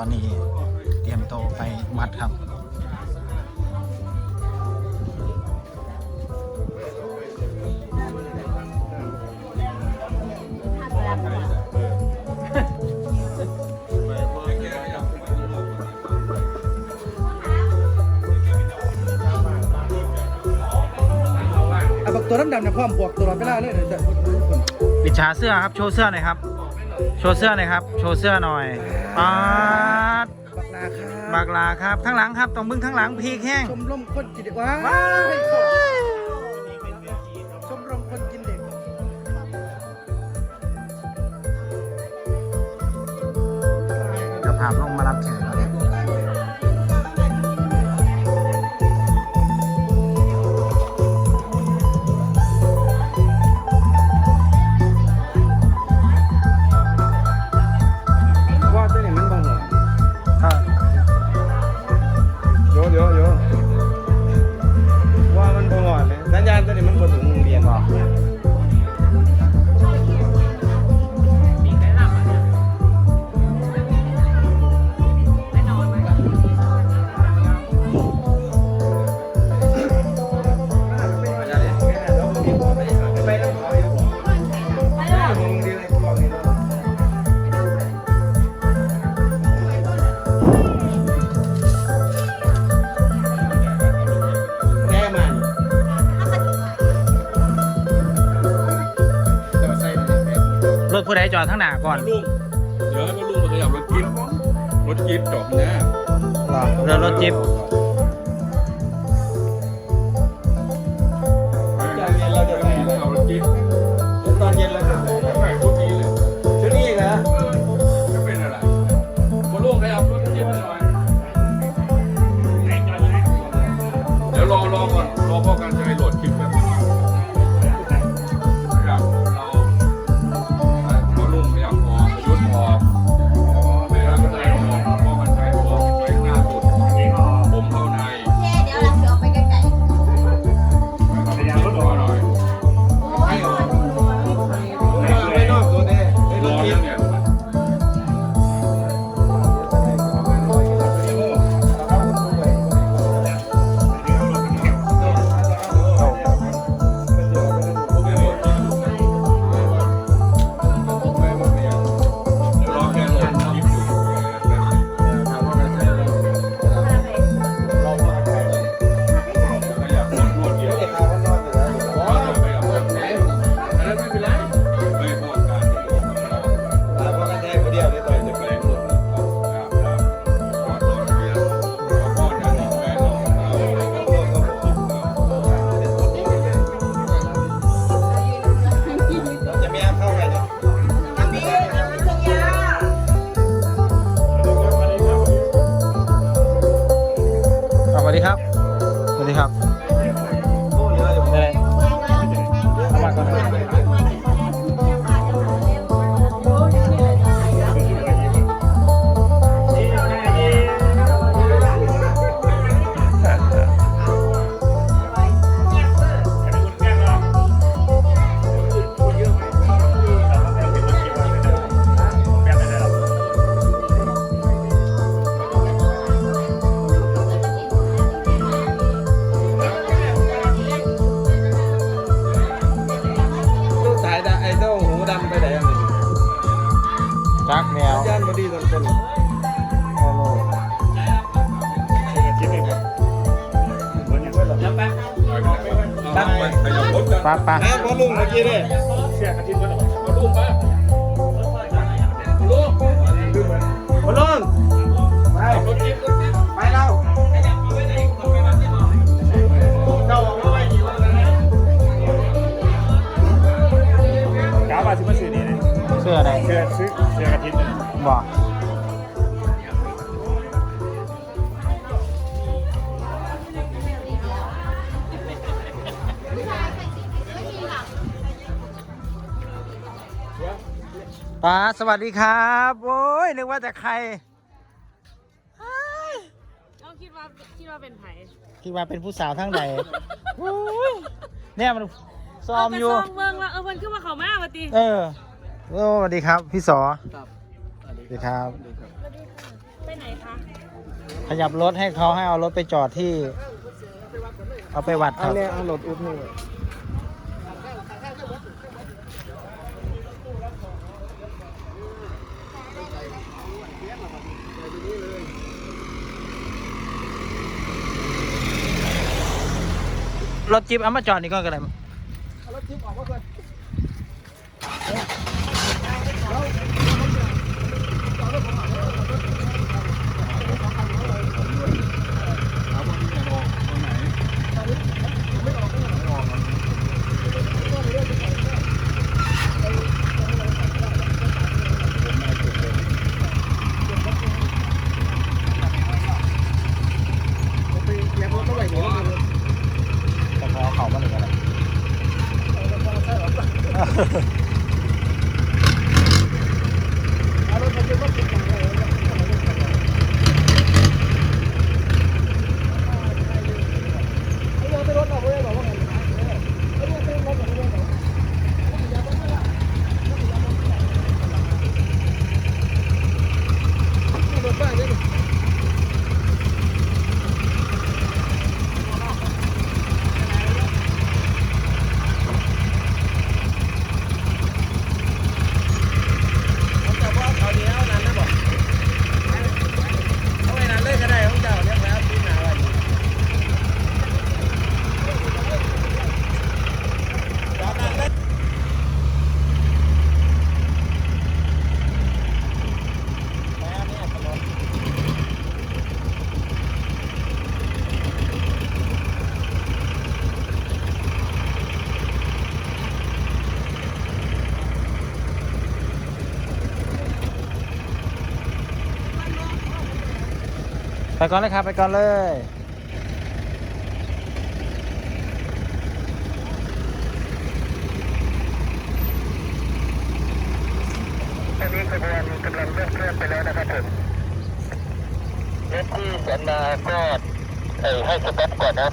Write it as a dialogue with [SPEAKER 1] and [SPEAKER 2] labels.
[SPEAKER 1] ตอนนี้เตรียมโตวไปวัดครับ
[SPEAKER 2] เอาบักตัวดำๆเนี่ยพร้อมบวกตลอดเวลาเลยเดี๋ยวเดี๋ยว
[SPEAKER 1] ปิดฉาเสื้อครับ โชว์เสื้อหน่อยครับ โชว์เสื้อหน่อยครับ โชว์เสื้อหน่อยปาด
[SPEAKER 2] บักนาคา
[SPEAKER 1] บากลาครับทั้างหลังครับต้องมึงทั้างหลังพีกแห้ง
[SPEAKER 2] ชมรมคนกินเด็กว้า
[SPEAKER 1] ว้าย
[SPEAKER 2] ชมรมคนกินเด็ก
[SPEAKER 1] เดี๋ยวภาพลงมารับแขกแล้วเนี่ย ผู้ใดจอดทั้างหน้าก่อน
[SPEAKER 3] ลุงเดี๋ยวให้พ่อลุงมาขยับรถจิ๊บรถจิ๊บจบนะ
[SPEAKER 1] เรือรถจิ๊บ
[SPEAKER 3] เราจะไปเอารถจิ๊บ
[SPEAKER 1] ป้าป้า
[SPEAKER 2] นะพอลุงเมื่อกี้เนี่ย
[SPEAKER 3] เอาลูกมาลูก
[SPEAKER 2] พอลุงไป
[SPEAKER 3] รถจิ๊บรถจิ๊บ
[SPEAKER 2] ไปเราเจ้าบอกว่าไม่กี่วันแล้วนะ
[SPEAKER 4] กาบาซิมาซื้อนี่นะ
[SPEAKER 1] เสื้ออะไร
[SPEAKER 4] เสื้อซื้อเสื้อกระทินนะ
[SPEAKER 1] บอก ป้าสวัสดีครับ โอ้ยนึกว่าแต่ใคร
[SPEAKER 5] เราคิดว่าคิดว่าเป็นไผ่
[SPEAKER 1] คิดว่าเป็นผู้สาวทั้งใดโอ้ยเนี่ยมันซ้อม
[SPEAKER 5] เาไป
[SPEAKER 1] อยู่
[SPEAKER 5] ซ้อมเบิ่งว่าเออมันขึ้นมาเขามาปฏิ
[SPEAKER 1] เออโอ้สวัสดีครับ พี่สอสวัสดีครับ
[SPEAKER 5] ไปไหนคะ
[SPEAKER 1] ขยับรถให้เขาให้เอารถไปจอดที่ เอาไปวัดค
[SPEAKER 3] เอา
[SPEAKER 1] รับ
[SPEAKER 3] เนี่ยเอารถอุดนี่
[SPEAKER 1] รถจิ๊บเอามาจอดนี่ก็กระไร
[SPEAKER 3] เอารถจิ๊บออกมาก่อน
[SPEAKER 1] แต่พอเขามาหนึ่งอะไร ไปก่อนเลยครับ ไปก่อนเลย
[SPEAKER 6] ตอนนี้ขบวนกำลังเริ่มเคลื่อนไปแล้วนะครับผมรถที่สันมาก็เอ่อให้สต็อปก่อนนะ